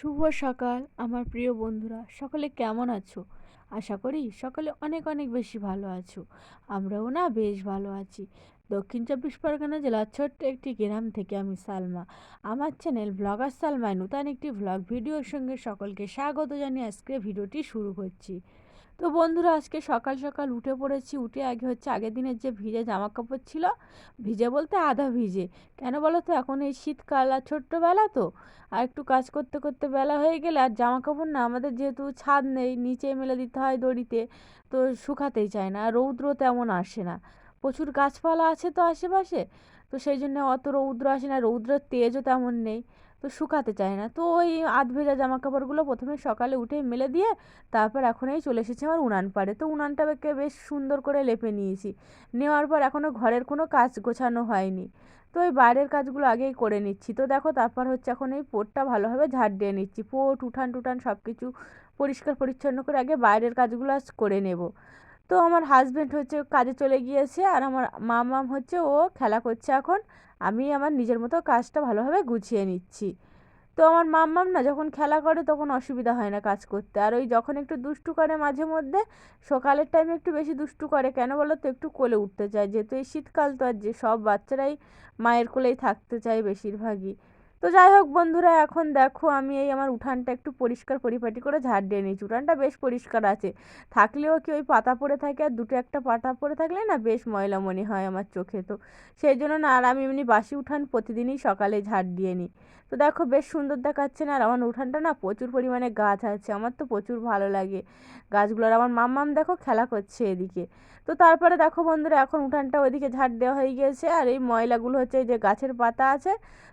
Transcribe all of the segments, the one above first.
শুভ সকাল, আমার প্রিয় বন্ধুরা। সকলে কেমন আছো? আশা করি সকলে অনেক অনেক বেশি ভালো আছো। আমরাও না বেশ ভালো আছি। দক্ষিণ চব্বিশ পরগনা জেলার ছোট্ট একটি গ্রাম থেকে আমি সালমা। আমার চ্যানেল ব্লগার সালমায় নূতন একটি ব্লগ ভিডিওর সঙ্গে সকলকে স্বাগত জানিয়ে আজকে ভিডিওটি শুরু করছি। তো বন্ধুরা, আজকে সকাল সকাল উঠে পড়েছি। উঠে আগে হচ্ছে আগের দিনের যে ভিজে জামা কাপড় ছিল, ভিজে বলতে আধা ভিজে। কেন বলো তো, এখন এই শীতকাল আর ছোট্টবেলা তো। আর একটু কাজ করতে করতে বেলা হয়ে গেলে আর জামা কাপড় না, আমাদের যেহেতু ছাদ নেই, নিচে মেলে দিতে হয় দড়িতে, তো শুকাতেই চায় না, আর রৌদ্র তেমন আসে না। প্রচুর গাছপালা আছে তো আশেপাশে, তো সেই জন্য অত রৌদ্র আসে না, রৌদ্রের তেজও তেমন নেই, তো শুকাতে চায় না। তো ওই আধ ভেজা জামা কাপড়গুলো প্রথমে সকালে উঠে মেলে দিয়ে তারপর এখন এই চলে এসেছি আমার উনান পাড়ে। তো উনানটাকে বেশ সুন্দর করে লেপে নিয়েছি, নেওয়ার পর এখনও ঘরের কোনো কাজ গোছানো হয়নি। তো এই বাইরের কাজগুলো আগেই করে নিচ্ছি। তো দেখো তারপর হচ্ছে এখন এই পোটটা ভালোভাবে ঝাড় দিয়ে নিচ্ছি। পোট, উঠান টুঠান সব কিছু পরিষ্কার পরিচ্ছন্ন করে আগে বাইরের কাজগুলো আজ করে নেব। তো আমার হাজব্যান্ড হচ্ছে কাজে চলে গিয়েছে আর আমার মামাম হচ্ছে ও খেলা করছে এখন। আমি আমার নিজের মতো কাজটা ভালোভাবে গুছিয়ে নিচ্ছি। তো আমার মাম্মাম না যখন খেলা করে তখন অসুবিধা হয় না কাজ করতে। আর ওই যখন একটু দুষ্টু করে মাঝে মধ্যে, সকালের টাইমে একটু বেশি দুষ্টু করে, কেন বলো তো একটু কোলে উঠতে চায়। যেহেতু এই শীতকাল তো আর যে সব বাচ্চারাই মায়ের কোলেই থাকতে চায় বেশিরভাগই। তো যাই হোক বন্ধুরা, এখন দেখো আমি এই আমার উঠানটা একটু পরিষ্কার পরিপাটি করে ঝাড় দিয়ে নিয়েছি। উঠানটা বেশ পরিষ্কার আছে। থাকলেও কি ওই পাতা পড়ে থাকে? আর দুটো একটা পাতা পড়ে থাকলে না বেশ ময়লা মনে হয় আমার চোখে। তো সেই জন্য না, আর আমি এমনি বাসি উঠান প্রতিদিনই সকালে ঝাড় দিয়ে নিই। তো দেখো বেশ সুন্দর দেখাচ্ছে না, আর আমার উঠানটা না প্রচুর পরিমাণে গাছ আছে। আমার তো প্রচুর ভালো লাগে। গাছগুলোর আমার মাম্মাম দেখো খেলা করছে এদিকে। তো তারপরে দেখো বন্ধুরা, এখন উঠানটা ওইদিকে ঝাড় দেওয়া হয়ে গিয়েছে। আর এই ময়লাগুলো হচ্ছে যে গাছের পাতা আছে,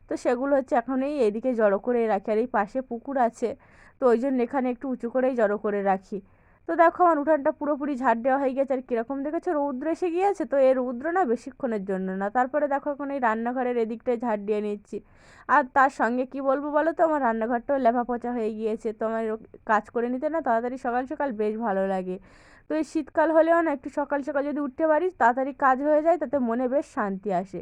তো সেগুলো হচ্ছে এখন এই এদিকে জড়ো করে রাখি আর এই পাশে পুকুর আছে, তো ওই জন্য এখানে একটু উঁচু করেই জড়ো করে রাখি। তো দেখো আমার উঠানটা পুরোপুরি ঝাড় দেওয়া হয়ে গেছে আর কীরকম দেখেছ রৌদ্র এসে গিয়েছে, তো এই রৌদ্র না বেশিক্ষণের জন্য না, তারপরে দেখো এখন এই রান্নাঘরের এদিকটায় ঝাড় দিয়ে নিচ্ছি। আর তার সঙ্গে কি বলব বলো তো, আমার রান্নাঘরটাও লেফা পচা হয়ে গিয়েছে, তো আমার কাজ করে নিতে না তাড়াতাড়ি সকাল সকাল বেশ ভালো লাগে। তো এই শীতকাল হলেও না একটু সকাল সকাল যদি উঠতে পারিস তাড়াতাড়ি কাজ হয়ে যায় তাতে মনে বেশ শান্তি আসে।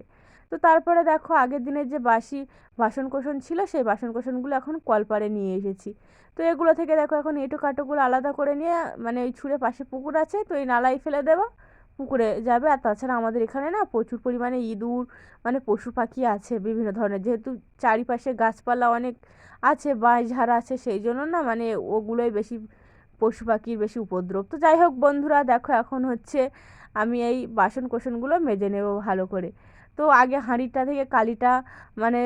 তো তারপরে দেখো আগের দিনের যে বাসি বাসন কোসন ছিল, সেই বাসন কোসনগুলো এখন কলপারে নিয়ে এসেছি। তো এগুলো থেকে দেখো এখন এঁটো কাটোগুলো আলাদা করে নিয়ে মানে ওই ছুঁড়ে পাশে পুকুর আছে, তো এই নালাই ফেলে দেবো, পুকুরে যাবে। আর তাছাড়া আমাদের এখানে না প্রচুর পরিমাণে ইঁদুর মানে পশু পাখি আছে বিভিন্ন ধরনের। যেহেতু চারিপাশে গাছপালা অনেক আছে, বাঁশ ঝাড় আছে, সেই জন্য না মানে ওগুলোই বেশি পশু পাখির বেশি উপদ্রব। তো যাই হোক বন্ধুরা, দেখো এখন হচ্ছে আমি এই বাসন কোসনগুলো মেজে নেব ভালো করে। তো আগে হাঁড়িটা থেকে কালিটা মানে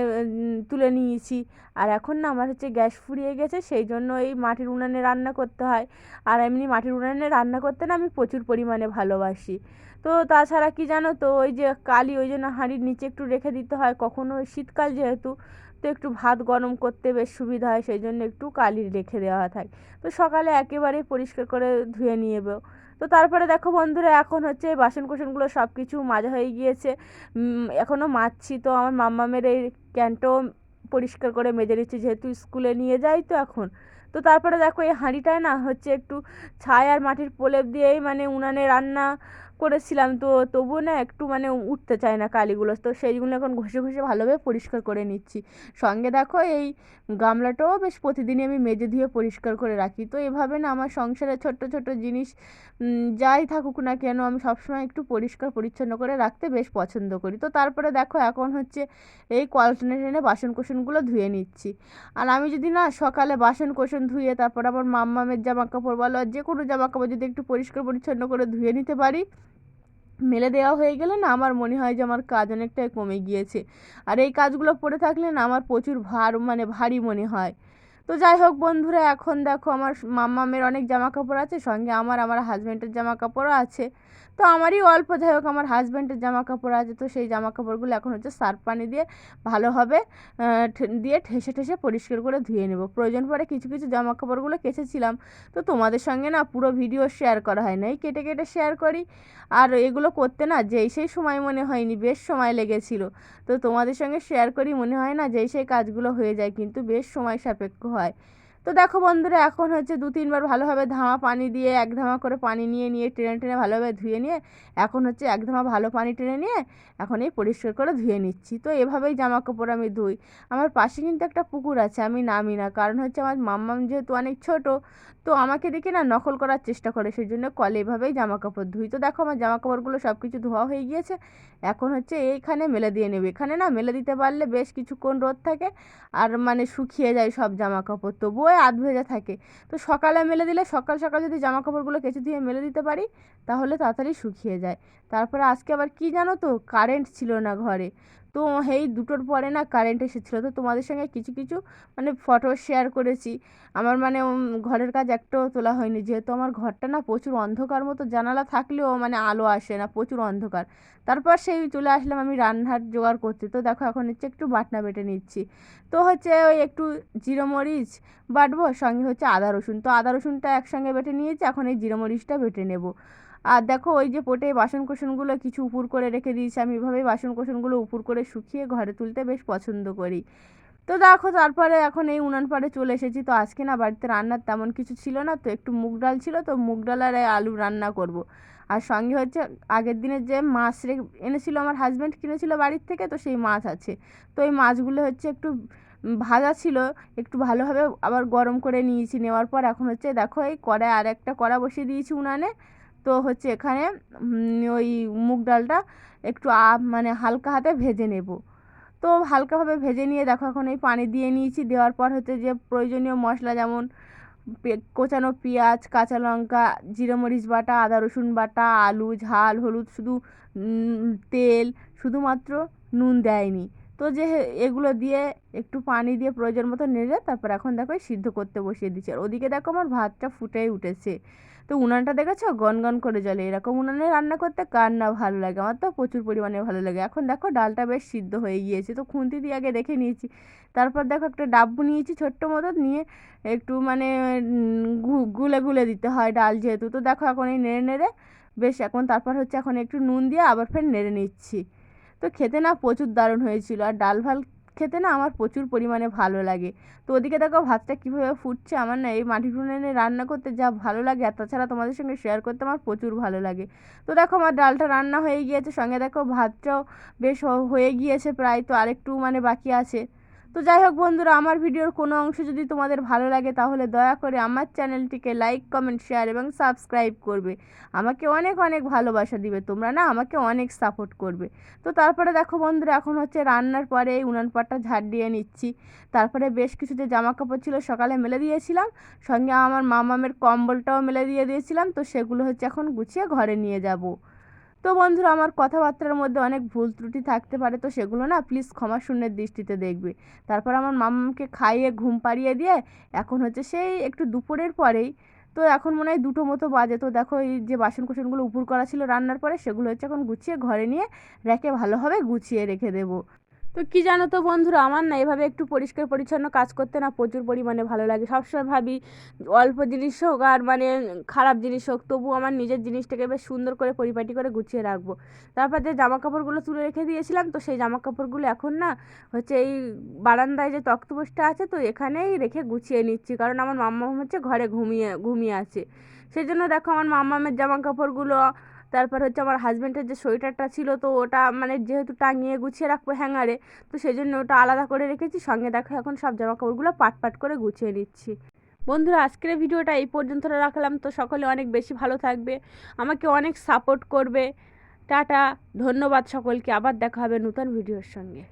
তুলে নিয়েছি। আর এখন না আমার হচ্ছে গ্যাস ফুরিয়ে গেছে, সেই জন্য এই মাটির উনানে রান্না করতে হয়। আর এমনি মাটির উনানে রান্না করতে না আমি প্রচুর পরিমাণে ভালোবাসি। তো তাছাড়া কি জানো তো, ওই যে কালি ওই জন্য হাঁড়ির নিচে একটু রেখে দিতে হয়, কখনো শীতকাল যেহেতু, তো একটু ভাত গরম করতে বেশ সুবিধা হয়, সেই জন্য একটু কালি রেখে দেওয়া থাকে তো সকালে একেবারেই পরিষ্কার করে ধুয়ে নিয়ে তো তারপরে দেখো বন্ধুরা, এখন হচ্ছে বাসন কুসনগুলো সব কিছু মাজা হয়ে গিয়েছে। এখনও মাজছি তো আমার মাম্মামের এই ক্যান্টো পরিষ্কার করে মেজে নিচ্ছি, যেহেতু স্কুলে নিয়ে যাই তো এখন। তো তারপরে দেখো এই হাঁড়িটায় না হচ্ছে একটু ছাই আর মাটির প্রলেপ দিয়েই মানে উনানে রান্না করেছিলাম। তো তবুও না একটু মানে উঠতে চায় না কালিগুলো। তো সেইগুলো এখন ঘষে ঘষে ভালোভাবে পরিষ্কার করে নিচ্ছি। সঙ্গে দেখো এই গামলাটাও বেশ প্রতিদিনই আমি মেজে ধুয়ে পরিষ্কার করে রাখি। তো এভাবে না আমার সংসারে ছোট্ট ছোট্ট জিনিস যাই থাকুক না কেন আমি সবসময় একটু পরিষ্কার, পরিচ্ছন্ন করে রাখতে বেশ পছন্দ করি। তো তারপরে দেখো এখন হচ্ছে এই কল টেনে টেনে বাসন কোসনগুলো ধুয়ে নিচ্ছি। আর আমি যদি না সকালে বাসন কোসন ধুয়ে তারপর আমার মাম্মামের জামা কাপড় বলো যে কোনো জামা কাপড় যদি একটু পরিষ্কার, পরিচ্ছন্ন করে ধুয়ে নিতে পারি মেলে দেওয়া হয়ে গেলে না আমার মনে হয় যে আমার কাজ অনেকটাই কমে গিয়েছে। আর এই কাজগুলো পড়ে থাকলে না আমার প্রচুর ভার মানে ভারী মনে হয়। তো যাই হোক বন্ধুরা, এখন দেখো আমার মাম্মামের অনেক জামা কাপড় আছে, সঙ্গে আমার আমার হাজব্যান্ডের জামা কাপড়ও আছে। তো আমারই অল্প, যাই হোক আমার হাজব্যান্ডের জামা কাপড় আছে, তো সেই জামা কাপড়গুলো এখন হচ্ছে সার্ফ পানি দিয়ে ভালোভাবে দিয়ে ঠেসে ঠেসে পরিষ্কার করে ধুয়ে নেব। প্রয়োজন পড়ে কিছু কিছু জামা কাপড়গুলো কেচেছিলাম, তো তোমাদের সঙ্গে না পুরো ভিডিও শেয়ার করা হয় না এই কেটে কেটে শেয়ার করি। আর এগুলো করতে না যেই সেই সময় মনে হয়নি, বেশ সময় লেগেছিল। তো তোমাদের সঙ্গে শেয়ার করি, মনে হয় না যেই সেই কাজগুলো হয়ে যায়, কিন্তু বেশ সময় সাপেক্ষ হয়। তো দেখো বন্ধুরা, এখন হচ্ছে দু তিনবার ভালোভাবে ধামা পানি দিয়ে, এক ধামা করে পানি নিয়ে নিয়ে টেনে টেনে ভালোভাবে ধুয়ে নিয়ে, এখন হচ্ছে এক ধামা ভালো পানি টেনে নিয়ে, এখন এই পরিষ্কার করে ধুয়ে নিচ্ছি। তো এভাবেই জামা কাপড় আমি ধুই। আমার পাশে কিন্তু একটা পুকুর আছে, আমি নামি না, কারণ হচ্ছে আমার মাম্মাম যেহেতু অনেক ছোট, তো আমাকে দেখে না নকল করার চেষ্টা করে সেই জন্য কলে এভাবেই জামা কাপড় ধুই। তো দেখো আমার জামা কাপড়গুলো সব কিছু ধোয়া হয়ে গিয়েছে, এখন হচ্ছে এইখানে মেলে দিয়ে নেবে। এখানে না মেলে দিতে পারলে বেশ কিছুক্ষণ রোদ থাকে, আর মানে শুকিয়ে যায় সব জামা কাপড় তবুও আধ ভেজা থাকে। তো সকালে মেলে দিলে সকাল সকাল যদি জামা কাপড়গুলো কেঁচে দিয়ে মেলে দিতে পারি, তাহলে তাড়াতাড়ি শুকিয়ে যায়। তারপরে আজকে আবার কি জানো তো? কারেন্ট ছিল না ঘরে। তো এই দুটোর পরে না কারেন্ট এসেছিল। তো তোমাদের সঙ্গে কিছু কিছু মানে ফটো শেয়ার করেছি। আমার মানে ঘরের কাজ একটাও তোলা হয়নি। যেহেতু আমার ঘরটা না প্রচুর অন্ধকার মতো, জানালা থাকলেও মানে আলো আসে না, প্রচুর অন্ধকার। তারপর সেই চলে আসলাম আমি রান্নার জোগাড় করতে। তো দেখো এখন হচ্ছে একটু বাটনা বেটে নিচ্ছি। তো হচ্ছে ওই একটু জিরো মরিচ বাটবো, সঙ্গে হচ্ছে আদা রসুন। তো আদা রসুনটা একসঙ্গে বেটে নিয়েছি, এখন এই জিরো মরিচটা বেটে নেব। আর দেখো ওই যে পোটে বাসন কোসনগুলো কিছু উপুর করে রেখে দিয়েছি, আমি এভাবেই বাসন কোসনগুলো উপুর করে শুকিয়ে ঘরে তুলতে বেশ পছন্দ করি। তো দেখো তারপরে এখন এই উনান পাড়ে চলে এসেছি, তো আজকে না বাড়িতে রান্নার তেমন কিছু ছিল না, তো একটু মুগ ডাল ছিল, তো মুগ ডাল আর আলু রান্না করব। আর সঙ্গে হচ্ছে আগের দিনের যে মাছ রে এনেছিল আমার হাজব্যান্ড কিনেছিল বাড়ির থেকে, তো সেই মাছ আছে। তো এই মাছগুলো হচ্ছে একটু ভাজা ছিল, একটু ভালোভাবে আবার গরম করে নিয়েছি, নেওয়ার পর এখন হচ্ছে দেখো এই কড়াই আর একটা কড়া বসিয়ে দিয়েছি উনানে। তো হচ্ছে এখানে ওই মুগ ডালটা একটু মানে হালকা হাতে ভেজে নেব। তো হালকাভাবে ভেজে নিয়ে দেখো এখন এই পানি দিয়ে নিয়েছি, দেওয়ার পর হচ্ছে যে প্রয়োজনীয় মশলা যেমন কোচানো পেঁয়াজ, কাঁচা লঙ্কা, জিরে মরিচ বাটা, আদা রসুন বাটা, আলু, ঝাল, হলুদ, শুধু তেল, শুধুমাত্র নুন দেয়নি। তো যে এগুলো দিয়ে একটু পানি দিয়ে প্রয়োজন মতো নেড়ে তারপর এখন দেখো সিদ্ধ করতে বসিয়ে দিচ্ছি। আর ওদিকে দেখো আমার ভাতটা ফুটেই উঠেছে। তো উনানটা দেখেছ? গনগন করে জলে এরকম উনানে রান্না করতে কার না ভালো লাগে? আমার তো প্রচুর পরিমাণে ভালো লাগে। এখন দেখো ডালটা বেশ সিদ্ধ হয়ে গিয়েছে। তো খুন্তি দিয়ে আগে দেখে নিয়েছি। তারপর দেখো একটা ডাব্বু নিয়েছি ছোট্ট মতো নিয়ে একটু মানে গুলে গুলে দিতে হয় ডাল যেহেতু। তো দেখো এখন এই নেড়ে নেড়ে বেশ এখন তারপর হচ্ছে এখন একটু নুন দিয়ে আবার ফের নেড়ে নিচ্ছি। তো খেতে না প্রচুর দারুণ হয়েছিল। আর ডাল ভালো খেতে না আমার প্রচুর পরিমাণে ভালো লাগে। তো ওদিকে দেখো ভাতটা কীভাবে ফুটছে, আমার না এই মাটির উনুনে রান্না করতে যা ভালো লাগে, আর তাছাড়া তোমাদের সঙ্গে শেয়ার করতে আমার প্রচুর ভালো লাগে। তো দেখো আমার ডালটা রান্না হয়ে গিয়েছে, সঙ্গে দেখো ভাতটাও বেশ হয়ে গিয়েছে প্রায়, তো আরেকটু মানে বাকি আছে। তো যাই হোক বন্ধুরা, আমার ভিডিওর কোনো অংশ যদি তোমাদের ভালো লাগে, তাহলে দয়া করে আমার চ্যানেলটিকে লাইক, কমেন্ট, শেয়ার এবং সাবস্ক্রাইব করবে। আমাকে অনেক অনেক ভালোবাসা দিবে, তোমরা না আমাকে অনেক সাপোর্ট করবে। তো তারপরে দেখো বন্ধুরা, এখন হচ্ছে রান্নার পরে এই উনান পাটটা ঝাড় দিয়ে নিচ্ছি। তারপরে বেশ কিছু যে জামা কাপড় ছিল সকালে মেলে দিয়েছিলাম, সঙ্গে আমার মামামের কম্বলটাও মেলে দিয়ে দিয়েছিলাম, তো সেগুলো হচ্ছে এখন গুছিয়ে ঘরে নিয়ে যাব। তো বন্ধুরা, আমার কথাবার্তার মধ্যে অনেক ভুল ত্রুটি থাকতে পারে, তো সেগুলো না প্লিজ ক্ষমা শূন্যের দৃষ্টিতে দেখবে। তারপর আমার মামাকে খাইয়ে, ঘুম পাড়িয়ে দিয়ে এখন হচ্ছে সেই একটু দুপুরের পরেই, তো এখন মনে হয় দুটো মতো বাজে। তো দেখো এই যে বাসন কুসনগুলো উপর করা ছিল রান্নার পরে, সেগুলো হচ্ছে এখন গুছিয়ে ঘরে নিয়ে র্যাকে ভালোভাবে গুছিয়ে রেখে দেবো। তো কি জানো তো বন্ধুরা, আমার না এভাবে একটু পরিষ্কার পরিচ্ছন্ন কাজ করতে না প্রচুর পরিমাণে ভালো লাগে। সবসময় ভাবি অল্প জিনিস হোক আর মানে খারাপ জিনিস হোক, তবু আমার নিজের জিনিসটাকে বেশ সুন্দর করে পরিপাটি করে গুছিয়ে রাখব। তারপর যে জামা কাপড়গুলো তুলে রেখে দিয়েছিলাম, তো সেই জামা কাপড়গুলো এখন না হচ্ছে এই বারান্দায় যে তক্তপোষটা আছে, তো এখানেই রেখে গুছিয়ে নিচ্ছি। কারণ আমার মাম্মা হচ্ছে ঘরে ঘুমিয়ে ঘুমিয়ে আছে। সেই জন্য দেখো আমার মাম্মামের জামা কাপড়গুলো তারপর হচ্ছে আমার হাজব্যান্ডের যে সোয়েটারটা ছিল, তো ওটা মানে যেহেতু টাঙিয়ে গুছিয়ে রাখব হ্যাঙ্গারে তো সেই জন্য ওটা আলাদা করে রেখেছি। সঙ্গে দেখো এখন সব জামা কাপড়গুলো পাট পাট করে গুছিয়ে নিচ্ছি। বন্ধুরা, আজকের ভিডিওটা এই পর্যন্ত রাখলাম। তো সকলে অনেক বেশি ভালো থাকবে, আমাকে অনেক সাপোর্ট করবে। টাটা, ধন্যবাদ সকলকে। আবার দেখা হবে নতুন ভিডিওর সঙ্গে।